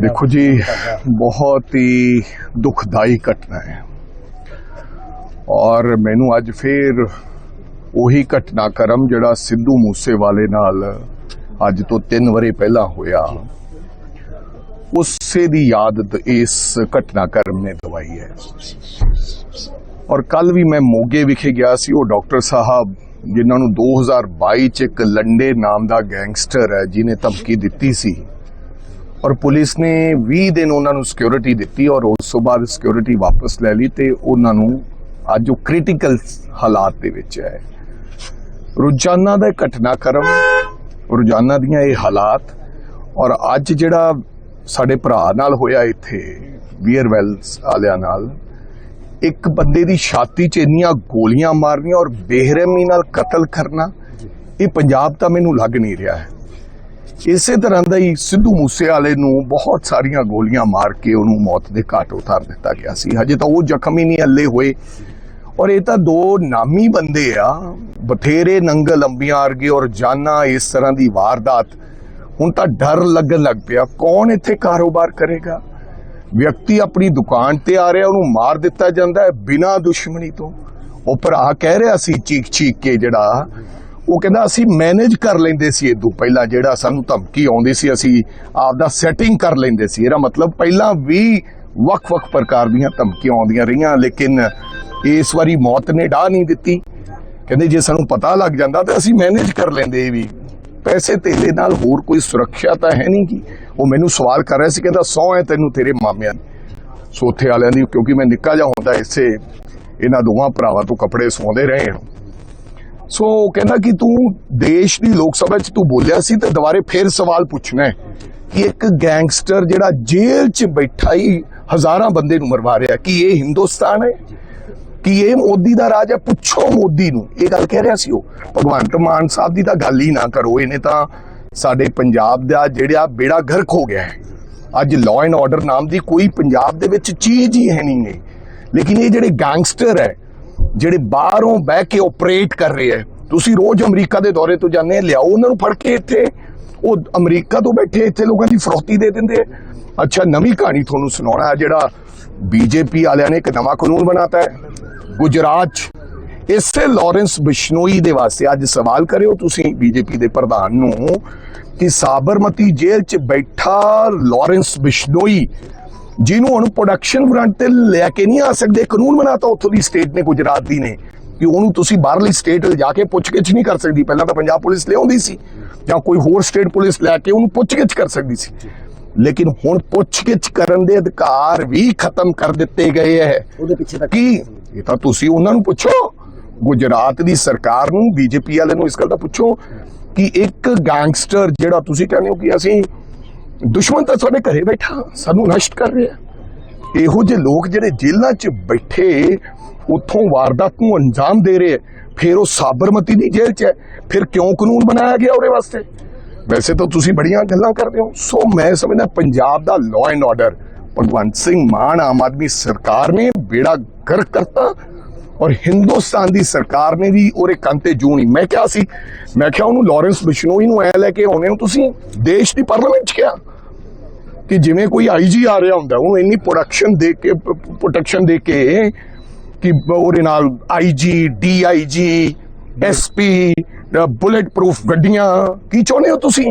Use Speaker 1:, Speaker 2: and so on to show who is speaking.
Speaker 1: ਦੇਖੋ ਜੀ, ਬਹੁਤ ਹੀ ਦੁਖਦਾਈ ਘਟਨਾ ਹੈ। ਔਰ ਮੈਨੂੰ ਅੱਜ ਫੇਰ ਉਹੀ ਘਟਨਾਕ੍ਰਮ ਜਿਹੜਾ ਸਿੱਧੂ ਮੂਸੇਵਾਲੇ ਨਾਲ ਅੱਜ ਤੋਂ 3 ਵਰੇ ਪਹਿਲਾਂ ਹੋਇਆ। ਉਸੇ ਦੀ ਯਾਦ ਦ- ਇਸ ਘਟਨਾਕ੍ਰਮ ਨੇ ਦਵਾਈ ਹੈ। ਔਰ ਕੱਲ ਵੀ ਮੈਂ ਮੋਗੇ ਵਿਖੇ ਗਿਆ ਸੀ, ਉਹ ਡਾਕਟਰ ਸਾਹਿਬ, ਜਿਨ੍ਹਾਂ ਨੂੰ 2022 ਚ ਇੱਕ ਲੰਡੇ ਨਾਮ ਦਾ ਗੈਂਗਸਟਰ ਹੈ ਜਿਨੇ ਧਮਕੀ ਦਿੱਤੀ ਸੀ। ਔਰ ਪੁਲਿਸ ਨੇ 20 ਦਿਨ ਉਹਨਾਂ ਨੂੰ ਸਿਕਿਉਰਿਟੀ ਦਿੱਤੀ ਔਰ ਉਸ ਤੋਂ ਬਾਅਦ ਸਿਕਿਉਰਿਟੀ ਵਾਪਸ ਲੈ ਲਈ ਤੇ ਉਹਨਾਂ ਨੂੰ ਅੱਜ ਉਹ ਕ੍ਰਿਟੀਕਲ ਹਾਲਾਤ ਦੇ ਵਿੱਚ ਹੈ। ਰੋਜ਼ਾਨਾ ਦਾ ਘਟਨਾਕ੍ਰਮ ਰੋਜ਼ਾਨਾ ਦੀਆਂ ਇਹ ਹਾਲਾਤ ਔਰ ਅੱਜ ਜਿਹੜਾ ਸਾਡੇ ਭਰਾ ਨਾਲ ਹੋਇਆ ਇੱਥੇ ਵੀਅਰਵੈਲਸ ਵਾਲਿਆਂ ਨਾਲ ਇੱਕ ਬੰਦੇ ਦੀ ਛਾਤੀ 'ਚ ਇੰਨੀਆਂ ਗੋਲੀਆਂ ਮਾਰਨੀਆਂ ਔਰ ਬੇਰਹਿਮੀ ਨਾਲ ਕਤਲ ਕਰਨਾ ਇਹ ਪੰਜਾਬ ਤਾਂ ਮੈਨੂੰ ਲੱਗ ਨਹੀਂ ਰਿਹਾ ਹੈ। ਇਸੇ ਤਰ੍ਹਾਂ ਦਾ ਹੀ ਸਿੱਧੂ ਮੂਸੇਵਾਲੇ ਨੂੰ ਬਹੁਤ ਸਾਰੀਆਂ ਗੋਲੀਆਂ ਮਾਰ ਕੇ ਉਹਨੂੰ ਮੌਤ ਦੇ ਘਾਟ ਉਤਾਰ ਦਿੱਤਾ ਗਿਆ ਸੀ। ਹਜੇ ਤਾਂ ਉਹ ਜ਼ਖਮ ਨਹੀਂ, ਹੱਲੇ ਹੋਏ। ਔਰ ਇਹ ਤਾਂ ਦੋ ਨਾਮੀ ਬੰਦੇ ਆ। ਬਥੇਰੇ ਨੰਗਲ ਅੰਬੀਆਂ ਵਰਗੇ ਔਰ ਜਾਨਾ ਇਸ ਤਰ੍ਹਾਂ ਦੀ ਵਾਰਦਾਤ। ਹੁਣ ਤਾਂ ਡਰ ਲੱਗਣ ਲੱਗ ਪਿਆ। ਕੌਣ ਇੱਥੇ ਕਾਰੋਬਾਰ ਕਰੇਗਾ? ਵਿਅਕਤੀ ਆਪਣੀ ਦੁਕਾਨ ਤੇ ਆ ਰਿਹਾ, ਉਹਨੂੰ ਮਾਰ ਦਿੱਤਾ ਜਾਂਦਾ ਹੈ ਬਿਨਾਂ ਦੁਸ਼ਮਣੀ ਤੋਂ। ਉਹ ਭਰਾ ਕਹਿ ਰਿਹਾ ਸੀ ਚੀਕ ਚੀਕ ਕੇ ਜਿਹੜਾ ਉਹ ਕਹਿੰਦਾ, ਅਸੀਂ ਮੈਨੇਜ ਕਰ ਲੈਂਦੇ ਸੀ ਇਦੋਂ ਪਹਿਲਾਂ ਜਿਹੜਾ ਸਾਨੂੰ ਧਮਕੀ ਆਉਂਦੀ ਸੀ, ਅਸੀਂ ਆਪਦਾ ਸੈਟਿੰਗ ਕਰ ਲੈਂਦੇ ਸੀ। ਇਹਦਾ ਮਤਲਬ ਪਹਿਲਾਂ ਵੀ ਵੱਖ-ਵੱਖ ਪ੍ਰਕਾਰ ਦੀਆਂ ਧਮਕੀਆਂ ਆਉਂਦੀਆਂ ਰਹੀਆਂ, ਲੇਕਿਨ ਇਸ ਵਾਰੀ ਮੌਤ ਨੇ ਡਾਹ ਨਹੀਂ ਦਿੱਤੀ। ਕਹਿੰਦੇ, ਜੇ ਸਾਨੂੰ ਪਤਾ ਲੱਗ ਜਾਂਦਾ ਤਾਂ ਅਸੀਂ ਮੈਨੇਜ ਕਰ ਲੈਂਦੇ ਵੀ। ਪੈਸੇ ਤੇਰੇ ਨਾਲ ਹੋਰ ਕੋਈ ਸੁਰੱਖਿਆ ਤਾਂ ਹੈ ਨਹੀਂ ਕੀ? ਉਹ ਮੈਨੂੰ ਸਵਾਲ ਕਰ ਰਿਹਾ ਸੀ, ਕਹਿੰਦਾ, ਸੌ ਹੈ ਤੈਨੂੰ ਤੇਰੇ ਮਾਮਿਆਂ ਦੀ। ਸੋਥੇ ਵਾਲਿਆਂ ਦੀ, ਕਿਉਂਕਿ ਮੈਂ ਨਿੱਕਾ ਜਿਹਾ ਹੁੰਦਾ, ਇਸੇ ਇਹਨਾਂ ਦੋਵਾਂ ਭਰਾਵਾਂ ਤੋਂ ਕੱਪੜੇ ਸੌਂਦੇ ਰਹੇ ਹਾਂ। ਸੋ ਉਹ ਕਹਿੰਦਾ ਕਿ ਤੂੰ ਦੇਸ਼ ਦੀ ਲੋਕ ਸਭਾ 'ਚ ਤੂੰ ਬੋਲਿਆ ਸੀ ਤੇ ਦੁਬਾਰੇ ਫੇਰ ਸਵਾਲ ਪੁੱਛਣਾ ਹੈ ਕਿ ਇੱਕ ਗੈਂਗਸਟਰ ਜਿਹੜਾ ਜੇਲ੍ਹ 'ਚ ਬੈਠਾ ਹੀ ਹਜ਼ਾਰਾਂ ਬੰਦੇ ਨੂੰ ਮਰਵਾ ਰਿਹਾ ਕਿ ਇਹ ਹਿੰਦੁਸਤਾਨ ਹੈ? ਕਿ ਇਹ ਮੋਦੀ ਦਾ ਰਾਜ ਹੈ? ਪੁੱਛੋ ਮੋਦੀ ਨੂੰ। ਇਹ ਗੱਲ ਕਹਿ ਰਿਹਾ ਸੀ ਉਹ। ਭਗਵੰਤ ਮਾਨ ਸਾਹਿਬ ਦੀ ਤਾਂ ਗੱਲ ਹੀ ਨਾ ਕਰੋ। ਇਹਨੇ ਤਾਂ ਸਾਡੇ ਪੰਜਾਬ ਦਾ ਜਿਹੜਾ ਬੇੜਾ ਗਰਕ ਹੋ ਗਿਆ ਹੈ। ਅੱਜ ਲਾਅ ਐਂਡ ਆਰਡਰ ਨਾਮ ਦੀ ਕੋਈ ਪੰਜਾਬ ਦੇ ਵਿੱਚ ਚੀਜ਼ ਹੀ ਹੈ ਨਹੀਂ ਗੀ। ਲੇਕਿਨ ਇਹ ਜਿਹੜੇ ਗੈਂਗਸਟਰ ਹੈ ਜਿਹੜੇ ਬਾਹਰੋਂ ਬਹਿ ਕੇ ਆਪਰੇਟ ਕਰ ਰਹੇ ਹੈ। ਤੁਸੀਂ ਰੋਜ਼ ਅਮਰੀਕਾ ਦੇ ਦੌਰੇ ਤੋਂ ਜਾਂਦੇ ਲਿਆਓ ਉਹਨਾਂ ਨੂੰ ਫੜ ਕੇ ਇੱਥੇ। ਉਹ ਅਮਰੀਕਾ ਤੋਂ ਬੈਠੇ ਇੱਥੇ ਲੋਕਾਂ ਦੀ ਫਰੋਤੀ ਦੇ ਦਿੰਦੇ ਅੱਛਾ, ਨਵੀਂ ਕਹਾਣੀ ਤੁਹਾਨੂੰ ਸੁਣਾਉਣਾ ਜਿਹੜਾ ਬੀਜੇਪੀ ਵਾਲਿਆਂ ਨੇ ਇੱਕ ਨਵਾਂ ਕਾਨੂੰਨ ਬਣਾਤਾ ਹੈ। ਗੁਜਰਾਤ 'ਚ ਇਸੇ ਲਾਰੈਂਸ ਬਿਸ਼ਨੋਈ ਦੇ ਵਾਸਤੇ ਅੱਜ ਸਵਾਲ ਕਰਿਓ ਤੁਸੀਂ ਬੀਜੇਪੀ ਦੇ ਪ੍ਰਧਾਨ ਨੂੰ ਕਿ ਸਾਬਰਮਤੀ ਜੇਲ੍ਹ 'ਚ ਬੈਠਾ ਲਾਰੈਂਸ ਬਿਸ਼ਨੋਈ ਜਿਹਨੂੰ ਹੁਣ ਪ੍ਰੋਡਕਸ਼ਨ ਫਰੰਟ ਤੇ ਲੈ ਕੇ ਨਹੀਂ ਆ ਸਕਦੇ ਕਾਨੂੰਨ ਬਣਾਤਾ ਉੱਥੋਂ ਦੀ ਸਟੇਟ ਨੇ ਗੁਜਰਾਤ ਦੀ ਨੇ ਕਿ ਉਹਨੂੰ ਤੁਸੀਂ ਬਾਹਰਲੀ ਸਟੇਟ ਜਾ ਕੇ ਪੁੱਛਗਿੱਛ ਨਹੀਂ ਕਰ ਸਕਦੀ। ਪਹਿਲਾਂ ਤਾਂ ਪੰਜਾਬ ਪੁਲਿਸ ਲਿਆਉਂਦੀ ਸੀ ਜਾਂ ਕੋਈ ਹੋਰ ਸਟੇਟ ਪੁਲਿਸ ਲੈ ਕੇ ਉਹਨੂੰ ਪੁੱਛਗਿੱਛ ਕਰ ਸਕਦੀ ਸੀ। ਲੇਕਿਨ ਹੁਣ ਪੁੱਛਗਿੱਛ ਕਰਨ ਦੇ ਅਧਿਕਾਰ ਵੀ ਖਤਮ ਕਰ ਦਿੱਤੇ ਗਏ ਹੈ।
Speaker 2: ਉਹਦੇ ਪਿੱਛੇ ਤਾਂ
Speaker 1: ਕੀ? ਇਹ ਤਾਂ ਤੁਸੀਂ ਉਹਨਾਂ ਨੂੰ ਪੁੱਛੋ। ਗੁਜਰਾਤ ਦੀ ਸਰਕਾਰ ਨੂੰ ਬੀਜੇਪੀ ਵਾਲੇ ਨੂੰ ਇਸ ਗੱਲ ਦਾ ਪੁੱਛੋ ਕਿ ਇੱਕ ਗੈਂਗਸਟਰ ਜਿਹੜਾ ਤੁਸੀਂ ਕਹਿੰਦੇ ਹੋ ਕਿ ਅਸੀਂ ਦੁਸ਼ਮਣ ਤਾਂ ਸਾਡੇ ਘਰੇ ਬੈਠਾ, ਸਾਨੂੰ ਨਸ਼ਟ ਕਰ ਰਿਹਾ। ਇਹੋ ਜਿਹੇ ਲੋਕ ਜਿਹੜੇ ਜੇਲ੍ਹਾਂ 'ਚ ਬੈਠੇ, ਉੱਥੋਂ ਵਾਰਦਾਤ ਨੂੰ ਅੰਜਾਮ ਦੇ ਰਹੇ, ਫਿਰ ਉਹ ਸਾਬਰਮਤੀ ਦੀ ਜੇਲ੍ਹ 'ਚ ਹੈ, ਫਿਰ ਕਿਉਂ ਕਾਨੂੰਨ ਬਣਾਇਆ ਗਿਆ ਉਹਦੇ ਵਾਸਤੇ? ਵੈਸੇ ਤਾਂ ਤੁਸੀਂ ਬੜੀਆਂ ਗੱਲਾਂ ਕਰਦੇ ਹੋ। ਸੋ ਮੈਂ ਸਮਝਦਾ ਪੰਜਾਬ ਦਾ law and order Bhagwant Singh Mann Aam Aadmi ਸਰਕਾਰ ਨੇ ਬੇੜਾ ਗਰਕ ਕਰਤਾ। ਔਰ ਹਿੰਦੁਸਤਾਨ ਦੀ ਸਰਕਾਰ ਨੇ ਵੀ ਉਹਦੇ ਕੰਨ ਤੇ ਜੂੰ ਨਹੀਂ। ਮੈਂ ਕਿਹਾ ਸੀ, ਮੈਂ ਕਿਹਾ ਉਹਨੂੰ ਲਾਰੈਂਸ ਬਿਸ਼ਨੋਈ ਨੂੰ ਐ ਲੈ ਕੇ ਆਉਣੇ ਹੋ ਤੁਸੀਂ, ਦੇਸ਼ ਦੀ ਪਾਰਲੀਮੈਂਟ 'ਚ ਕਿਹਾ ਕਿ ਜਿਵੇਂ ਕੋਈ ਆਈਜੀ ਆ ਰਿਹਾ ਹੁੰਦਾ, ਉਹਨੂੰ ਇੰਨੀ ਪ੍ਰੋਡਕਸ਼ਨ ਦੇ ਕੇ ਪ੍ਰੋਟੈਕਸ਼ਨ ਦੇ ਕੇ ਕਿ ਉਹਦੇ ਨਾਲ IG DIG SP bullet proof ਗੱਡੀਆਂ, ਕੀ ਚਾਹੁੰਦੇ ਹੋ ਤੁਸੀਂ?